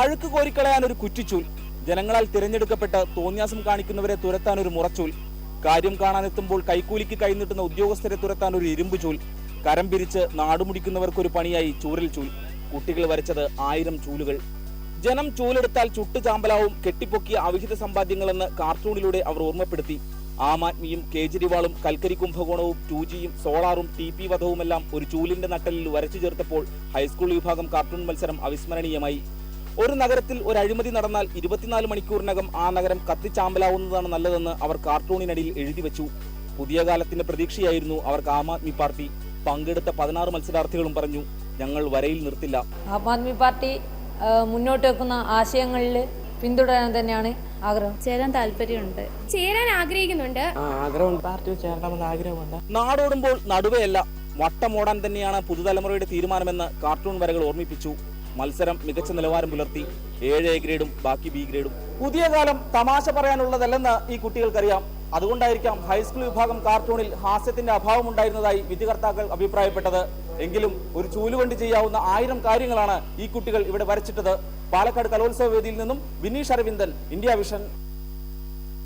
അഴുക്ക് കോരിക്കളയാൻ ഒരു കുറ്റിച്ചൂൽ. ജനങ്ങളാൽ തിരഞ്ഞെടുക്കപ്പെട്ട് തോന്യാസം കാണിക്കുന്നവരെ തുരത്താൻ ഒരു മുറച്ചൂൽ. കാര്യം കാണാനെത്തുമ്പോൾ കൈക്കൂലിക്ക് കൈനീട്ടുന്ന ഉദ്യോഗസ്ഥരെ തുരത്താൻ ഒരു ഇരുമ്പ് ചൂൽ. കരം പിരിച്ച് നാടുമുടിക്കുന്നവർക്കൊരു പണിയായി ചൂരൽ ചൂൽ. കുട്ടികൾ വരച്ചത് ആയിരം ചൂലുകൾ. ജനം ചൂലെടുത്താൽ ചുട്ടു ചാമ്പലാവും കെട്ടിപ്പൊക്കിയ അവിഹിത സമ്പാദ്യങ്ങളെന്ന് കാർട്ടൂണിലൂടെ അവർ ഓർമ്മപ്പെടുത്തി. ആം ആദ്മിയും കേജ്രിവാളും കൽക്കരി കുംഭകോണവും ടു ജിയും സോളാറും ടി പി വധവുമെല്ലാം ഒരു ചൂലിന്റെ നട്ടലിൽ വരച്ചു ചേർത്തപ്പോൾ ഹൈസ്കൂൾ വിഭാഗം കാർട്ടൂൺ മത്സരം അവിസ്മരണീയമായി. ഒരു നഗരത്തിൽ ഒരു അഴിമതി നടന്നാൽ ഇരുപത്തിനാല് മണിക്കൂറിനകം ആ നഗരം കത്തിച്ചാമ്പലാവുന്നതാണ് നല്ലതെന്ന് അവർ കാർട്ടൂണിനടിയിൽ എഴുതി വെച്ചു. പുതിയ കാലത്തിന്റെ പ്രതീക്ഷയായിരുന്നു അവർക്ക് ആം ആദ്മി പാർട്ടി പങ്കെടുത്ത പതിനാറ് മത്സരാർത്ഥികളും പറഞ്ഞു ഞങ്ങൾ വരയിൽ നിർത്തില്ല. ആം ആദ്മി പാർട്ടി മുന്നോട്ട് വെക്കുന്ന ആശയങ്ങളിൽ പിന്തുടരാൻ തന്നെയാണ് ആഗ്രഹം. ചേരാൻ താല്പര്യമുണ്ട്. ചേരാൻ ആഗ്രഹിക്കുന്നുണ്ട്. ആ ആഗ്രഹം പാർട്ടിയിൽ ചേരണമെന്ന് ആഗ്രഹമുണ്ട്. നാടോടുമ്പോൾ നടുവയല്ല വട്ടമോടാൻ തന്നെയാണ് പുതുതലമുറയുടെ തീരുമാനമെന്ന് കാർട്ടൂൺ വരകൾ ഓർമ്മിപ്പിച്ചു. മത്സരം മികച്ച നിലവാരം പുലർത്തി ഏഴ് എ ഗ്രേഡും ബാക്കി ബി ഗ്രേഡും. പുതിയ കാലം തമാശ പറയാനുള്ളതല്ലെന്ന് ഈ കുട്ടികൾക്കറിയാം. അതുകൊണ്ടായിരിക്കാം ഹൈസ്കൂൾ വിഭാഗം കാർട്ടൂണിൽ ഹാസ്യത്തിന്റെ അഭാവം ഉണ്ടായിരുന്നതായി വിധികർത്താക്കൾ അഭിപ്രായപ്പെട്ടത്. എങ്കിലും ഒരു ചൂലുവണ്ടി ചെയ്യാവുന്ന ആയിരം കാര്യങ്ങളാണ് ഈ കുട്ടികൾ ഇവിടെ വരച്ചിട്ടത്. പാലക്കാട് കലോത്സവ വേദിയിൽ നിന്നും വിനീഷ് അരവിന്ദൻ ഇന്ത്യ വിഷൻ.